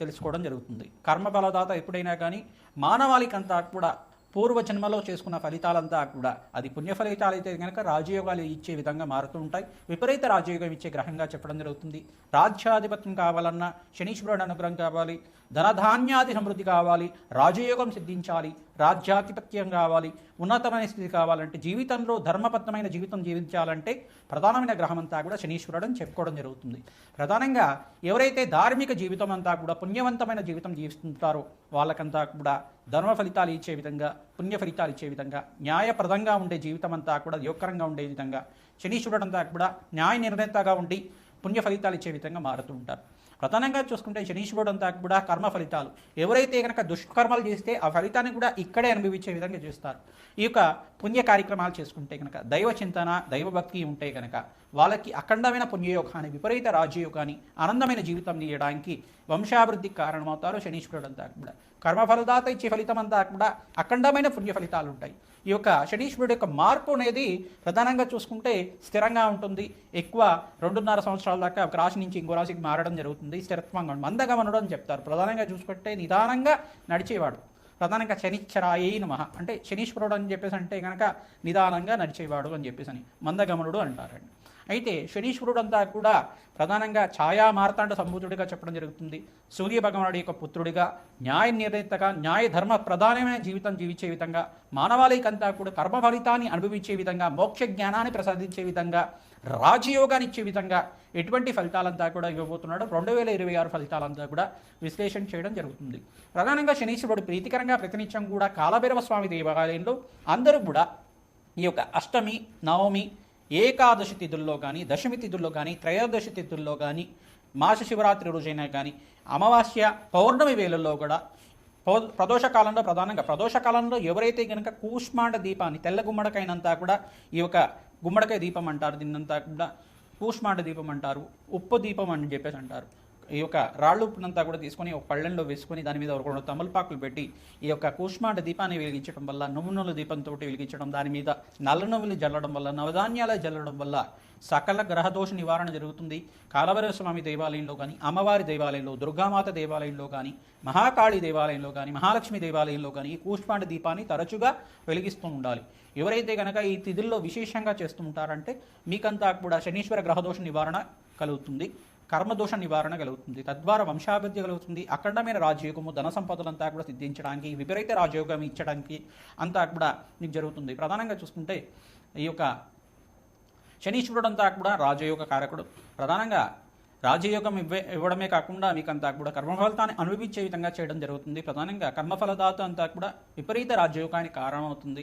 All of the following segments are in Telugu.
తెలుసుకోవడం జరుగుతుంది. కర్మఫలదాత ఎప్పుడైనా కానీ మానవాళికంతా కూడా పూర్వ జన్మలో చేసుకున్న ఫలితాలంతా కూడా అది పుణ్య ఫలితాలు అయితే కనుక రాజయోగాలు ఇచ్చే విధంగా మారుతూ ఉంటాయి. విపరీత రాజయోగం ఇచ్చే గ్రహంగా చెప్పడం జరుగుతుంది. రాజ్యాధిపత్యం కావాలన్నా శనీశ్వరుడు అనుగ్రహం కావాలి. ధనధాన్యాది సమృద్ధి కావాలి. రాజయోగం సిద్ధించాలి. రాజ్యాధిపత్యం కావాలి. ఉన్నతమైన స్థితి కావాలంటే జీవితంలో ధర్మబద్ధమైన జీవితం జీవించాలంటే ప్రధానమైన గ్రహం అంతా కూడా శనీశ్వరుడు అని చెప్పుకోవడం జరుగుతుంది. ప్రధానంగా ఎవరైతే ధార్మిక జీవితం అంతా కూడా పుణ్యవంతమైన జీవితం జీవిస్తుంటారో వాళ్ళకంతా కూడా ధర్మ ఫలితాలు ఇచ్చే విధంగా పుణ్య ఫలితాలు ఇచ్చే విధంగా న్యాయప్రదంగా ఉండే జీవితం అంతా కూడా యోగకరంగా ఉండే విధంగా శనీశ్వరుడు అంతా కూడా న్యాయ నిర్ణేతగా ఉండి పుణ్య ఫలితాలు ఇచ్చే విధంగా మారుతూ ఉంటారు. ప్రధానంగా చూసుకుంటే శనీశ్వరుడు అంతా కూడా కర్మ ఫలితాలు. ఎవరైతే కనుక దుష్కర్మలు చేస్తే ఆ ఫలితాన్ని కూడా ఇక్కడే అనుభవించే విధంగా చేస్తారు. ఈ యొక్క పుణ్య కార్యక్రమాలు చేసుకుంటే కనుక దైవ చింతన దైవభక్తి ఉంటే కనుక వాళ్ళకి అఖండమైన పుణ్యయోగాన్ని విపరీత రాజయోగాన్ని ఆనందమైన జీవితం తీయడానికి వంశాభివృద్ధికి కారణమవుతారు శనీశ్వరుడు అంతా కూడా. కర్మఫలదాత ఇచ్చే ఫలితం అంతా కూడా అఖండమైన పుణ్య ఫలితాలు ఉంటాయి. ఈ యొక్క శనీశ్వరుడు యొక్క మార్పు అనేది ప్రధానంగా చూసుకుంటే స్థిరంగా ఉంటుంది. ఎక్కువ రెండున్నర సంవత్సరాల దాకా ఒక రాశి నుంచి ఇంకో రాశికి మారడం జరుగుతుంది. స్థిరత్వంగా మందగమనుడు అని చెప్తారు. ప్రధానంగా చూసుకుంటే నిదానంగా నడిచేవాడు. ప్రధానంగా శనిచ్చరాయే నమ. అంటే శనీశ్వరుడు అని చెప్పేసి అంటే కనుక నిదానంగా నడిచేవాడు అని చెప్పేసి అని. మందగమనుడు అంటారండి. అయితే శనీశ్వరుడు అంతా కూడా ప్రధానంగా ఛాయా మార్తాండ సంబూతుడిగా చెప్పడం జరుగుతుంది. సూర్య భగవానుడి యొక్క పుత్రుడిగా న్యాయ నిర్ణేతగా న్యాయ ధర్మ ప్రధానమైన జీవితం జీవించే విధంగా మానవాళికంతా కూడా కర్మ ఫలితాన్ని అనుభవించే విధంగా మోక్ష జ్ఞానాన్ని ప్రసాదించే విధంగా రాజయోగాన్ని ఇచ్చే విధంగా ఎటువంటి ఫలితాలంతా కూడా ఇవ్వబోతున్నాడు రెండు వేల ఇరవై ఆరు ఫలితాలంతా కూడా విశ్లేషణ చేయడం జరుగుతుంది. ప్రధానంగా శనీశ్వరుడు ప్రీతికరంగా ప్రతినిత్యం కూడా కాలభైరవ స్వామి దేవాలయంలో అందరూ కూడా ఈ యొక్క అష్టమి నవమి ఏకాదశి తిథుల్లో కానీ దశమి తిథుల్లో కానీ త్రయోదశి తిథుల్లో కానీ మాస శివరాత్రి రోజైనా కానీ అమావాస్య పౌర్ణమి వేళల్లో కూడా పౌ- ప్రదోష కాలంలో ప్రధానంగా ప్రదోష కాలంలో ఎవరైతే కనుక కూష్మాండ దీపాన్ని తెల్ల గుమ్మడికైనంతా కూడా ఈ యొక్క గుమ్మడికాయ దీపం అంటారు దీన్నంతా కూడా కూష్మాండ దీపం అంటారు ఉప్పు దీపం అని చెప్పేసి అంటారు. ఈ యొక్క రాళ్ళు ఉప్పునంతా కూడా తీసుకొని ఒక పళ్ళెంలో వేసుకొని దాని మీద ఒక రెండు తమలపాకులు పెట్టి ఈ యొక్క కూష్మాండ దీపాన్ని వెలిగించడం వల్ల నువ్వు దీపంతో వెలిగించడం దాని మీద నల్ల నువ్వులు జల్లడం వల్ల నవధాన్యాలు జల్లడం వల్ల సకల గ్రహదోష నివారణ జరుగుతుంది. కాలభైరవ స్వామి దేవాలయంలో కానీ అమ్మవారి దేవాలయంలో దుర్గామాత దేవాలయంలో కానీ మహాకాళి దేవాలయంలో కానీ మహాలక్ష్మి దేవాలయంలో కానీ ఈ కూష్మాండ దీపాన్ని తరచుగా వెలిగిస్తూ ఉండాలి. ఎవరైతే కనుక ఈ తిథుల్లో విశేషంగా చేస్తూ ఉంటారంటే మీకంతా కూడా శనీశ్వర గ్రహదోష నివారణ కలుగుతుంది. కర్మదోష నివారణ కలుగుతుంది. తద్వారా వంశాభివృద్ధి కలుగుతుంది. అఖండమైన రాజయోగము ధన సంపదలంతా కూడా సిద్ధించడానికి విపరీత రాజయోగం ఇచ్చడానికి అంతా కూడా మీకు జరుగుతుంది. ప్రధానంగా చూసుకుంటే ఈ యొక్క శనీశ్వరుడు అంతా కూడా రాజయోగ కారకుడు. ప్రధానంగా రాజయోగం ఇవ్వే ఇవ్వడమే కాకుండా మీకు అంతా కూడా కర్మఫలితాన్ని అనుభవించే విధంగా చేయడం జరుగుతుంది. ప్రధానంగా కర్మఫలదాత అంతా కూడా విపరీత రాజయోగానికి కారణమవుతుంది.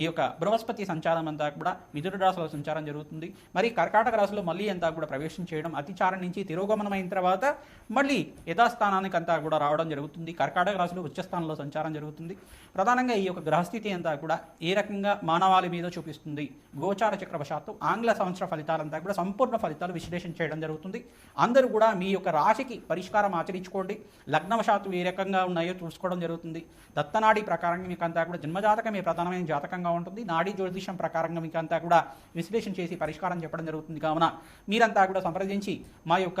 ఈ యొక్క బృహస్పతి సంచారం అంతా కూడా మిథున రాశిలో సంచారం జరుగుతుంది. మరి కర్కాటక రాశిలో మళ్ళీ అంతా కూడా ప్రవేశం చేయడం అతిచారం నుంచి తిరోగమనమైన తర్వాత మళ్ళీ యథాస్థానానికి అంతా కూడా రావడం జరుగుతుంది. కర్కాటక రాశిలో ఉచ్చస్థానంలో సంచారం జరుగుతుంది. ప్రధానంగా ఈ యొక్క గ్రహస్థితి అంతా కూడా ఏ రకంగా మానవాళి మీద చూపిస్తుంది? గోచార చక్రవశాత్తు ఆంగ్ల సంవత్సర ఫలితాలంతా కూడా సంపూర్ణ ఫలితాలు విశ్లేషణ చేయడం జరుగుతుంది. అందరూ కూడా మీ యొక్క రాశికి పరిష్కారం ఆచరించుకోండి. లగ్నవశాత్తు ఏ రకంగా ఉన్నాయో చూసుకోవడం జరుగుతుంది. దత్తనాడి ప్రకారంగా మీకు అంతా కూడా జన్మజాతకమే ప్రధానమైన జాతకంగా ఉంటుంది. నాడీ జ్యోతిషం ప్రకారంగా మీకు అంతా కూడా విశ్లేషణ చేసి పరిష్కారం చెప్పడం జరుగుతుంది. కావున మీరంతా కూడా సంప్రదించి మా యొక్క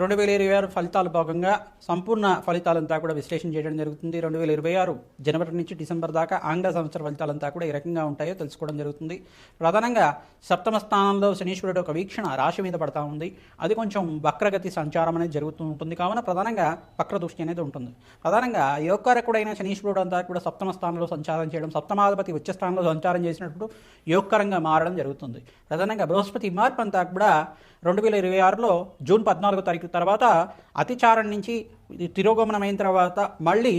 రెండు వేల ఇరవై ఆరు ఫలితాలు భాగంగా సంపూర్ణ ఫలితాలంతా కూడా విశ్లేషణ చేయడం జరుగుతుంది. రెండు వేల ఇరవై ఆరు జనవరి నుంచి డిసెంబర్ దాకా ఆంగ్ల సంవత్సర ఫలితాలంతా కూడా ఏ రకంగా ఉంటాయో తెలుసుకోవడం జరుగుతుంది. ప్రధానంగా సప్తమ స్థానంలో శనీశ్వరుడు ఒక వీక్షణ రాశి మీద పడతా ఉంది. అది కొంచెం వక్రగతి సంచారం అనేది జరుగుతూ ఉంటుంది. కావున ప్రధానంగా వక్ర దృష్టి అనేది ఉంటుంది. ప్రధానంగా యోగకారకుడైన శనీశ్వరుడు అంతా కూడా సప్తమ స్థానంలో సంచారం చేయడం సప్తమాధిపతి ఉచ్చ స్థానంలో సంచారం చేసినప్పుడు యోగకరంగా మారడం జరుగుతుంది. ప్రధానంగా బృహస్పతి మార్పు అంతా కూడా రెండు వేల ఇరవై ఆరులో జూన్ పద్నాలుగో తారీఖు తర్వాత అతిచారం నుంచి తిరోగమనం అయిన తర్వాత మళ్ళీ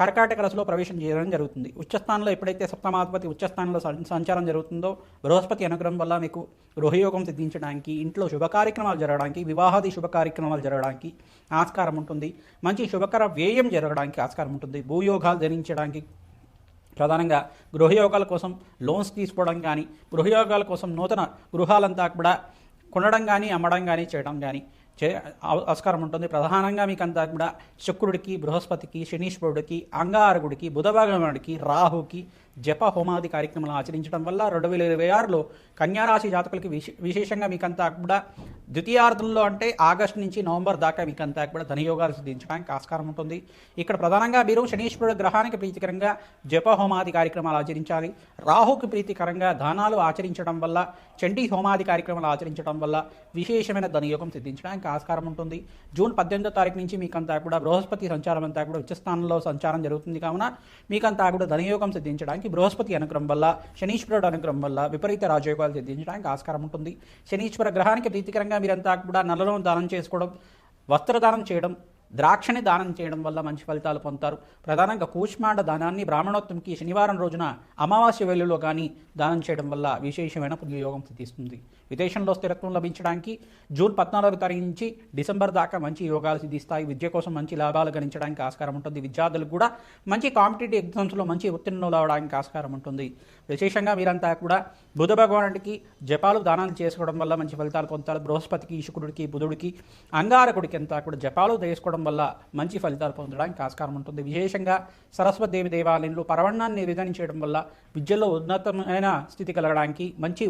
కర్కాటక రసలో ప్రవేశం చేయడం జరుగుతుంది. ఉచ్చస్థానంలో ఎప్పుడైతే సప్తమాధిపతి ఉచ్చస్థానంలో సంచారం జరుగుతుందో బృహస్పతి అనుగ్రహం వల్ల మీకు గృహయోగం సిద్ధించడానికి ఇంట్లో శుభ కార్యక్రమాలు జరగడానికి వివాహాది శుభ కార్యక్రమాలు జరగడానికి ఆస్కారం ఉంటుంది. మంచి శుభకర వ్యయం జరగడానికి ఆస్కారం ఉంటుంది. భూయోగాలు ధరించడానికి ప్రధానంగా గృహయోగాల కోసం లోన్స్ తీసుకోవడం కానీ గృహయోగాల కోసం నూతన గృహాలంతా కూడా కొనడం కానీ అమ్మడం కానీ చేయడం కానీ చే ఆస్కారం ఉంటుంది. ప్రధానంగా మీకు అంతా కూడా శుక్రుడికి బృహస్పతికి శనీశ్వరుడికి అంగారకుడికి బుధభగవానుడికి రాహుకి జప హోమాది కార్యక్రమాలు ఆచరించడం వల్ల రెండు వేల ఇరవై ఆరులో కన్యారాశి జాతకులకి విశే విశేషంగా మీకంతా కూడా ద్వితీయార్థంలో అంటే ఆగస్టు నుంచి నవంబర్ దాకా మీకంతా కూడా ధనయోగాలు సిద్ధించడానికి ఆస్కారం ఉంటుంది. ఇక్కడ ప్రధానంగా మీరు శనీశ్వరుడు గ్రహానికి ప్రీతికరంగా జప హోమాది కార్యక్రమాలు ఆచరించాలి. రాహుకి ప్రీతికరంగా దానాలు ఆచరించడం వల్ల చండీ హోమాది కార్యక్రమాలు ఆచరించడం వల్ల విశేషమైన ధనయోగం సిద్ధించడానికి ఆస్కారం ఉంటుంది. జూన్ పద్దెనిమిదో తారీఖు నుంచి మీకంతా కూడా బృహస్పతి సంచారం అంతా కూడా ఉచ్చస్థానంలో సంచారం జరుగుతుంది. కావున మీకంతా కూడా ధనయోగం సిద్ధించడానికి బృహస్పతి అనుగ్రహం వల్ల శనీశ్వరుడు అనుగ్రహం వల్ల విపరీత రాజయోగాలు సిద్ధించడానికి ఆస్కారం ఉంటుంది. శనీశ్వర గ్రహానికి ప్రీతికరంగా మీరంతా కూడా నల్లలో దానం చేసుకోవడం వస్త్రదానం చేయడం ద్రాక్షని దానం చేయడం వల్ల మంచి ఫలితాలు పొందుతారు. ప్రధానంగా కూష్మాండ దానాన్ని బ్రాహ్మణోత్తంకి శనివారం రోజున అమావాస్య వేలులో కానీ దానం చేయడం వల్ల విశేషమైన పుణ్యయోగం సిద్ధిస్తుంది. విదేశంలో స్థిరత్వం లభించడానికి జూన్ పద్నాలుగు తారీఖు నుంచి డిసెంబర్ దాకా మంచి యోగాలు సిద్ధిస్తాయి. విద్య కోసం మంచి లాభాలు గణించడానికి ఆస్కారం ఉంటుంది. విద్యార్థులకు కూడా మంచి కాంపిటేటివ్ ఎగ్జామ్స్లో మంచి ఉత్తీర్ణులు అవడానికి ఆస్కారం ఉంటుంది. విశేషంగా మీరంతా కూడా బుధ భగవానుడికి జపాలు దానాలు చేసుకోవడం వల్ల మంచి ఫలితాలు పొందుతారు. బృహస్పతికి శుక్రుడికి బుధుడికి అంగారకుడికి అంతా కూడా జపాలు చేసుకోవడం వల్ల మంచి ఫలితాలు పొందడానికి ఆస్కారం ఉంటుంది. విశేషంగా సరస్వతి దేవి దేవాలయంలో పరవణాన్ని విధానం చేయడం వల్ల విద్యలో ఉన్నతమైన స్థితి కలగడానికి మంచి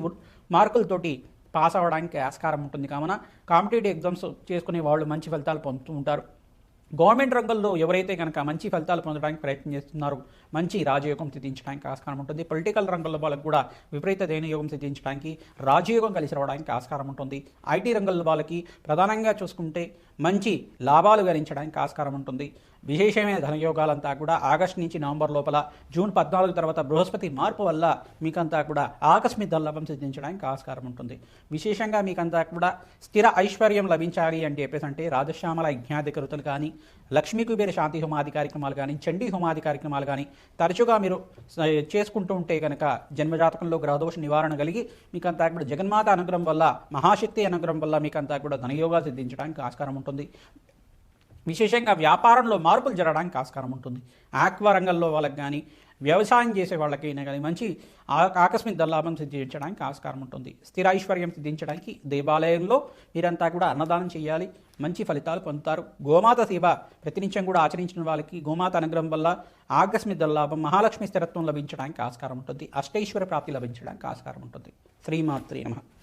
మార్కులతోటి పాస్ అవ్వడానికి ఆస్కారం ఉంటుంది. కావున కాంపిటేటివ్ ఎగ్జామ్స్ చేసుకునే వాళ్ళు మంచి ఫలితాలు పొందుతూ ఉంటారు. గవర్నమెంట్ రంగంలో ఎవరైతే కనుక మంచి ఫలితాలు పొందడానికి ప్రయత్నం చేస్తున్నారో మంచి రాజయోగం సిద్ధించడానికి ఆస్కారం ఉంటుంది. పొలిటికల్ రంగంలో వాళ్ళకు కూడా విపరీత దైనయోగం సిద్ధించడానికి రాజయోగం కలిసి రావడానికి ఆస్కారం ఉంటుంది. ఐటీ రంగంలో వాళ్ళకి ప్రధానంగా చూసుకుంటే మంచి లాభాలు గణించడానికి ఆస్కారం ఉంటుంది. విశేషమైన ధనయోగాలంతా కూడా ఆగస్టు నుంచి నవంబర్ లోపల జూన్ పద్నాలుగు తర్వాత బృహస్పతి మార్పు వల్ల మీకంతా కూడా ఆకస్మిక ధనలాభం సిద్ధించడానికి ఆస్కారం ఉంటుంది. విశేషంగా మీకంతా కూడా స్థిర ఐశ్వర్యం లభించాలి అని చెప్పేసి అంటే రాజశ్యామల యజ్ఞాది కృతులు కానీ లక్ష్మీ కుబేర శాంతి హోమాది కార్యక్రమాలు కానీ చండీ హోమాది కార్యక్రమాలు కానీ తరచుగా మీరు చేసుకుంటూ ఉంటే కనుక జన్మజాతకంలో గ్రహదోష నివారణ కలిగి మీకంతా కూడా జగన్మాత అనుగ్రహం వల్ల మహాశక్తి అనుగ్రహం వల్ల మీకంతా కూడా ధనయోగాలు సిద్ధించడానికి ఆస్కారం ఉంటుంది. విశేషంగా వ్యాపారంలో మార్పులు జరగడానికి ఆస్కారం ఉంటుంది. ఆక్వా రంగంలో వాళ్ళకి కానీ వ్యవసాయం చేసే వాళ్ళకైనా కానీ మంచి ఆ- ఆకస్మిక లాభం సిద్ధించడానికి ఆస్కారం ఉంటుంది. స్థిర ఐశ్వర్యం సిద్ధించడానికి దేవాలయంలో మీరంతా కూడా అన్నదానం చేయాలి. మంచి ఫలితాలు పొందుతారు. గోమాత సేవ ప్రతినిత్యం కూడా ఆచరించిన వాళ్ళకి గోమాత అనుగ్రహం వల్ల ఆకస్మిక దల్లాభం మహాలక్ష్మి స్థిరత్వం లభించడానికి ఆస్కారం ఉంటుంది. అష్టైశ్వర ప్రాప్తి లభించడానికి ఆస్కారం ఉంటుంది. శ్రీమాత్రి నమః.